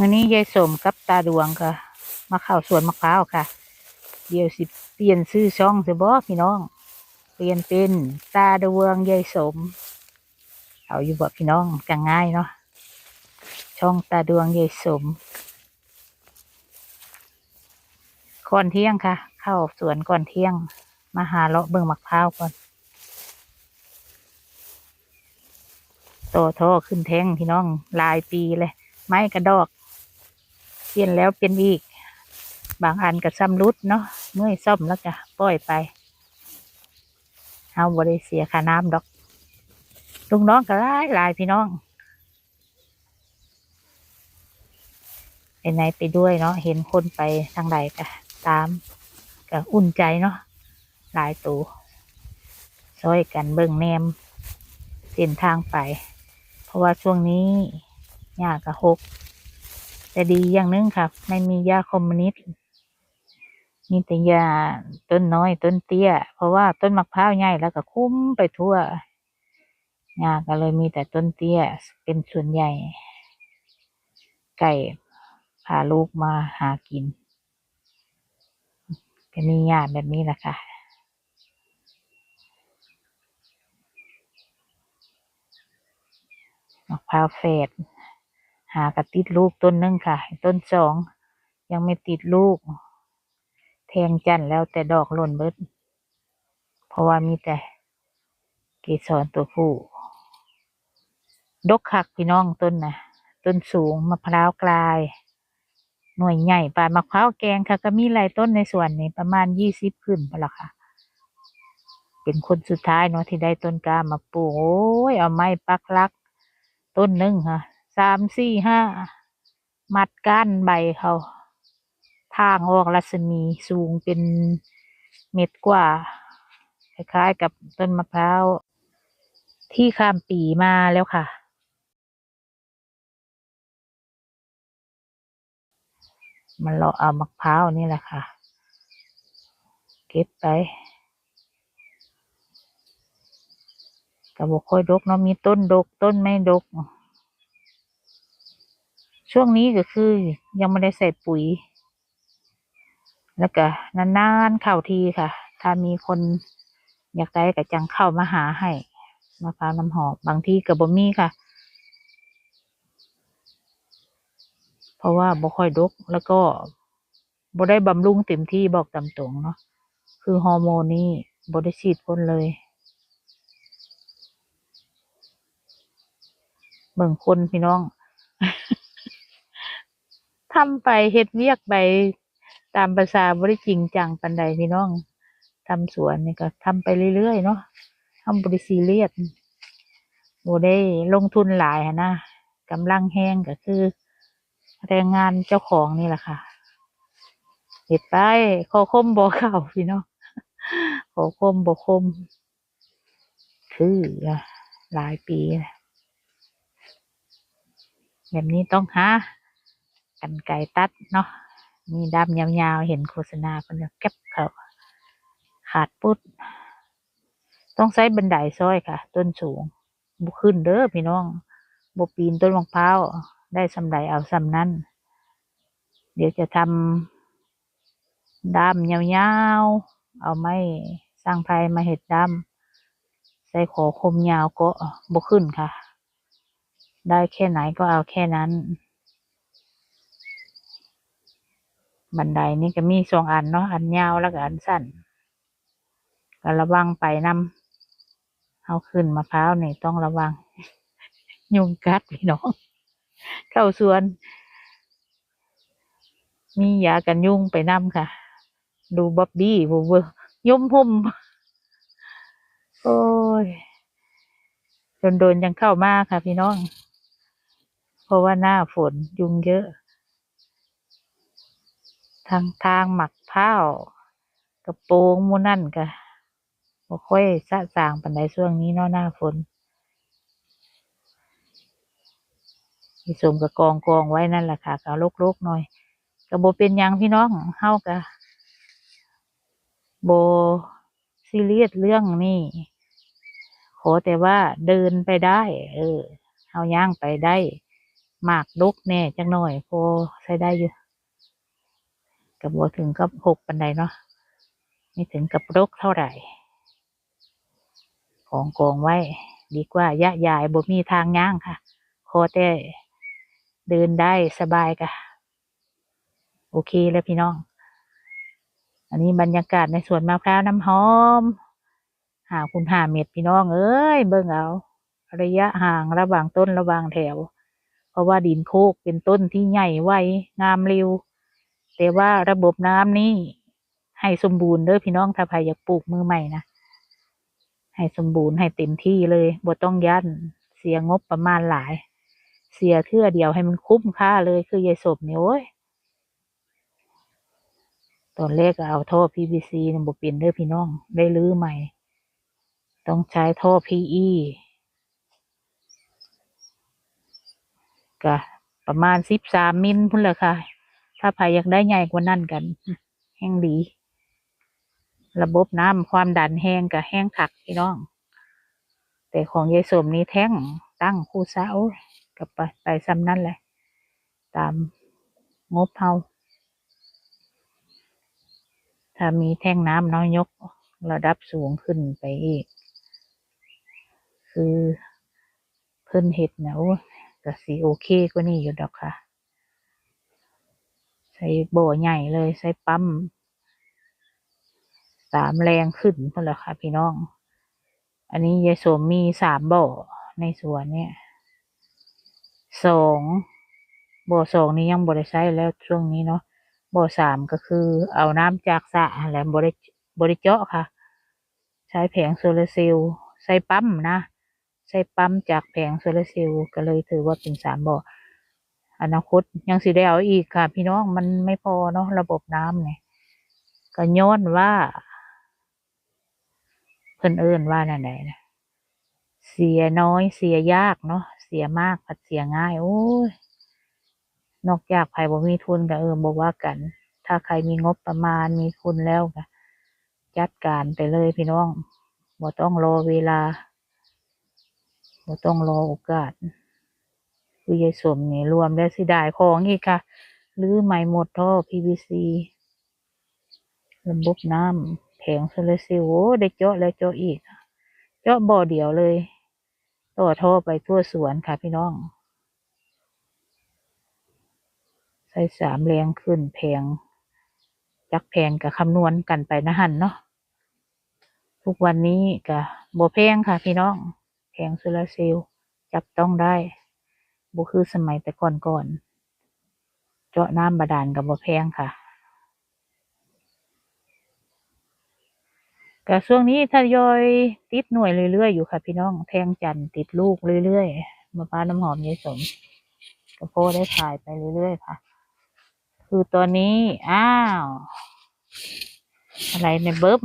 วันนี้ยายสมกับตาดวงค่ะ มาเข้าสวนมะพร้าวค่ะ เดี๋ยวสิเปลี่ยนชื่อช่องสบอพี่น้อง เปลี่ยนเป็นตาดวงยายสม เอาอยู่บ่พี่น้องจังง่ายเนาะช่องตาดวงยายสมก่อนเที่ยงค่ะ เข้าสวนก่อนเที่ยง มาหาเลาะเบิ่งมะพร้าวก่อนโตโทขึ้นแท่งพี่น้องลายปีเลย ไม้กระดอก เปลี่ยนแล้วเปลี่ยนอีก บางอันก็ซ้ำรุดเนาะเมื่อยซ่อมแล้วก็ปล่อยไปเอาบริเสียค่าน้ำดอกลุงน้องก็หลายหลายพี่น้องไปไหนไปด้วยเนาะเห็นคนไปทางใดก็ตามก็อุ่นใจเนาะหลายตัวช่วยกันเบิ่งแนมเส้นทางไป เพราะว่าช่วงนี้หญ้ากระหก แต่ดีอย่างหนึงครับไม่มียาคอมมิวนิสต์มีแต่ยาต้นน้อยต้นเตี้ย เพราะว่าต้นมะพร้าวใหญ่แล้วก็คุ้มไปทั่วหญ้าก็เลยมีแต่ต้นเตี้ยเป็นส่วนใหญ่ ไก่พาลูกมาหากินก็มีหญ้าแบบนี้แหละค่ะมะพร้าวเฟด หากระติดลูกต้นหนึงค่ะ ต้นสองยังไม่ติดลูก แทงจันแล้วแต่ดอกหล่นเบิด เพราะว่ามีแต่เกสรตัวผู้ ดกคักพี่น้องต้นนะต้นสูงมะพร้าวกลาย หน่วยใหญ่ปามะพร้าวแกงค่ะ ก็มีหลายต้นในสวนนี้ประมาณยี่สิบขึ้นไปละค่ะ เป็นคนสุดท้ายเนาะที่ได้ต้นกล้ามาปลูกโอ้ยเอาไม้ปักลัก ต้นหนึ่งค่ะ สามสี่ห้ามัดก้านใบเขาทางออกรัศมีสูงเป็นเม็ดกว่า คล้ายๆกับต้นมะพร้าว ที่ข้ามปีมาแล้วค่ะ มันเราเอามะพร้าวนี่แหละค่ะ เก็บไปกระบอกค่อยดกเนาะมีต้นดกต้นไม่ดก ช่วงนี้ก็คือยังไม่ได้ใส่ปุ๋ย แล้วก็นานๆเข้าทีค่ะ ถ้ามีคนอยากได้ก็จังเข้ามาหาให้มะพร้าวน้ำหอมบางทีก็บ่มีค่ะ เพราะว่าบ่ค่อยดกแล้วก็บ่ได้บำรุงเต็มที่บอกตามตรงเนาะคือฮอร์โมนนี่บ่ได้ฉีดพ่นเลยเบิ่งคนพี่น้อง ทำไปเฮ็ดเวียกไปตามภาษาบ่ได้จริงจังปานใดพี่น้องทำสวนนี่ก็ทำไปเรื่อยๆเนาะทำบ่ได้ซีเรียสบ่ได้ลงทุนหลายหนะกำลังแห้งก็คือ แรงงานเจ้าของนี่แหละค่ะเฮ็ดไปขอคมบ่เข้าพี่น้องขอคมบ่คม คือหลายปีแบบนี้ต้องหา กันไก่ตัดเนาะมีดำยาวๆ เห็นโฆษณาเพิ่นก็เก็บเขาขาดปุ๊ดต้องใช้บันไดซอยค่ะ ต้นสูงบ่ขึ้นเด้อพี่น้องบ่ปีนต้นมะพร้าวได้สำใดเอาสำนั้น เดี๋ยวจะทำดำยาวๆ เอาไม้สร้างไผ่มาเห็ดดำใส่ขอคมยาวก็บ่ขึ้นค่ะ ได้แค่ไหนก็เอาแค่นั้น บันไดนี่ก็มีสองอันเนาะอันยาวแล้วก็อันสั้นก็ระวังไปนำเอาขึ้นมะพร้าวนี่ต้องระวัง ยุงกัดพี่น้อง เข้าสวน มียากันยุงไปนำค่ะ ดูบ๊อบบี้บูเวอร์ยุ่มหุ่มโอ้ยโดนๆยังเข้ามาค่ะพี่น้อง เพราะว่าหน้าฝนยุงเยอะ ทางทางหมักพ้ากระโปรงมูนั่นก็บ่ค่อยสะสางปานใดช่วงนี้เนาะหน้าฝนมีสมกับกองกองไว้นั่นแหละค่ะก็รกๆหน่อยก็บ่เป็นยังพี่น้องเฮาก็บ่ซีเรียสเรื่องนี้ขอแต่ว่าเดินไปได้ เออเฮาย่างไปได้หมากดกแน่จังหน่อยพอใช้ได้อยู่ กับบ่ถึงกับหกปันใดเนาะไม่ถึงกับรกเท่าไหร่ ของกองไว้ ดีกว่ายะยายบ่มีทางย่างค่ะขอแต่เดินได้สบายกะโอเคแล้วพี่น้อง อันนี้บรรยากาศในสวนมะพร้าวน้ำหอม หาคุณหาเม็ดพี่น้อง เอ้ย เบิ่งเอา ระยะห่างระหว่างต้นระหว่างแถว เพราะว่าดินโคกเป็นต้นที่ใหญ่ไวงามเร็ว แต่ว่าระบบน้ำนี่ให้สมบูรณ์เด้อพี่น้องถ้าใครอยากปลูกมือใหม่นะให้สมบูรณ์ให้เต็มที่เลยบ่ต้องยันเสียงบประมาณหลาย เสียเทื่อเดียวให้มันคุ้มค่าเลยคือยายสมเนี่ยโอ้ยตอนแรกเอาท่อ PVC นี่บ่เป็นเด้อพี่น้องได้รื้อใหม่ ต้องใช้ท่อ PE ก็ประมาณสิบสามมิลพุ่นแหละค่ะ ถ้าใครอยากได้ใหญ่กว่านั้นกัน แห้งดี ระบบน้ำความดันแห้งกับแห้งขักพี่น้อง แต่ของยายสมนี่แท่งตั้งคู่เสากับไปไปซ้ำนั่นแหละตามงบเฮาถ้ามีแท่งน้ำน้อยยกระดับสูงขึ้นไปอีก คือเพิ่นเห็ดเนะโอ้ก็สีโอเคกว่านี้อยู่ดอกค่ะ ใส่โบใหญ่เลยใส่ปั๊มสามแรงขึ้นพอละค่ะ พี่น้อง อันนี้ยายสมมีสามบ่อในสวนเนี่ยสองบ่อสองนี้ยังบริใช้แล้วช่วงนี้เนาะบ่อสามก็คือเอาน้ำจากสระแหละบริบริเจาะค่ะ ใช้แผงโซลาร์เซลล์ใส่ปั๊มนะใช้ปั๊มจากแผงโซลาร์เซลล์ก็เลยถือว่าเป็นสามบ่อ อนาคตยังสิได้เอาอีกค่ะ พี่น้องมันไม่พอเนาะระบบน้ำเนี่ยก็ย้อนว่า เพิ่นเอิ้นว่านั่นใดนะเสียน้อยเสียยากเนาะเสียมากผัดเสียง่าย โอ้ยนอกจากใครบ่มีทุนก็เออบอกว่ากัน ถ้าใครมีงบประมาณมีทุนแล้วก็จัดการไปเลยพี่น้องบ่ต้องรอเวลาบ่ต้องรอโอกาส คือยายสมนี่รวมแล้วสิได้ของอีกค่ะหรือใหม่หมดท่อ PVC ระบบน้ำแผงโซลาร์เซลล์โอ้ได้เจาะแล้วเจาะอีก เจาะบ่อเดียวเลย ต่อท่อไปทั่วสวนค่ะพี่น้อง ใส่สามแรงขึ้นแพงจักแพงกับคำนวณกันไปนะหันเนาะทุกวันนี้ก็บ่แพงค่ะพี่น้อง แผงโซลาร์เซลล์จับต้องได้ บ่คือสมัยแต่ก่อนก่อนๆเจาะน้ำบาดาลกับบ่แพงค่ะก็ช่วงนี้ทยอยติดหน่วยเรื่อยๆอยู่ค่ะพี่น้อง แทงจันติดลูกเรื่อยๆมะพร้าวน้ำหอมยายสมก็โพได้ขายไปเรื่อยๆค่ะ คือตอนนี้ อ้าว อะไรในเบิ้ม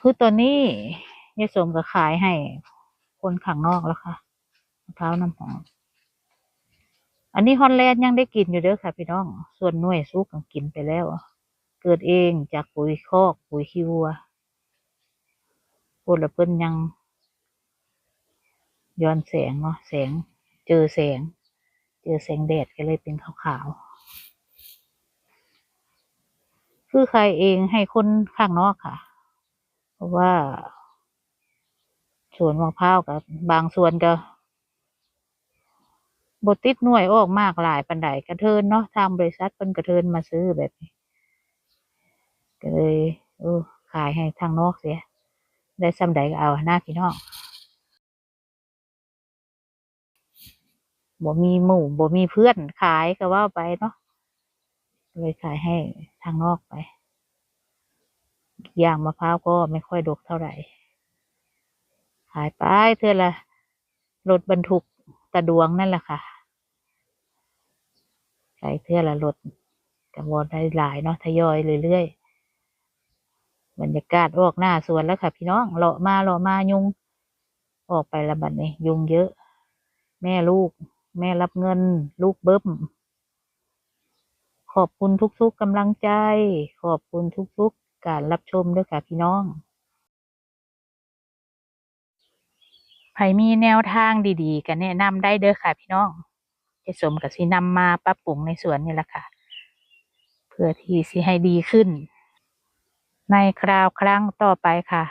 คือตอนนี้ ยายสมก็ขายให้ คนข้างนอกแล้วค่ะมะพร้าวน้ำหอมอันนี้ฮอนแลนด์ยังได้กินอยู่เด้อค่ะพี่น้อง ส่วนหน่วยซุกก็กินไปแล้ว เกิดเองจากปุ๋ยคอก ปุ๋ยขี้วัวพูดล้วเพิ่นยังย้อนแสงเนาะแสง เจอแสง เจอแสงแดดก็เลยเป็นขาวๆคือใครเองให้คนข้างนอกค่ะ เพราะว่า สวนมะพร้าวกับบางส่วนก็บติดหน่วยออกมากหลายปันไดกระเทินเนาะทางบริษัทเป็นกระเทินมาซื้อแบบนี้ก็เลยเออขายให้ทางนอกเสีย ได้ซ้ำใดก็เอาหน้าพี่น้องบ่มีหมู่บ่มีเพื่อนขายก็ว่าไปเนาะเลยขายให้ทางนอกไปอย่างมะพร้าวก็ไม่ค่อยดกเท่าไหร่ายไปเท่าละรถบรรทุกตะดวงนั่นแหละค่ะขายเท่าละรถกับบอได้หลายเนาะทยอยเรื่อยๆบรรยากาศออกหน้าสวนแล้วค่ะ พี่น้องเลาะมาเลาะมายุงออกไปละบัดนี้ยุงเยอะ แม่ลูก แม่รับเงิน ลูกเบิ้มขอบคุณทุกๆกำลังใจ ขอบคุณทุกๆการรับชมด้วยค่ะพี่น้อง ไผมีแนวทางดีๆกันแนะนำได้เด้อค่ะ พี่น้องจะสมกับสินำมาปรับปรุงในสวนนี่แหละค่ะ เพื่อที่สิให้ดีขึ้น ในคราวครั้งต่อไปค่ะ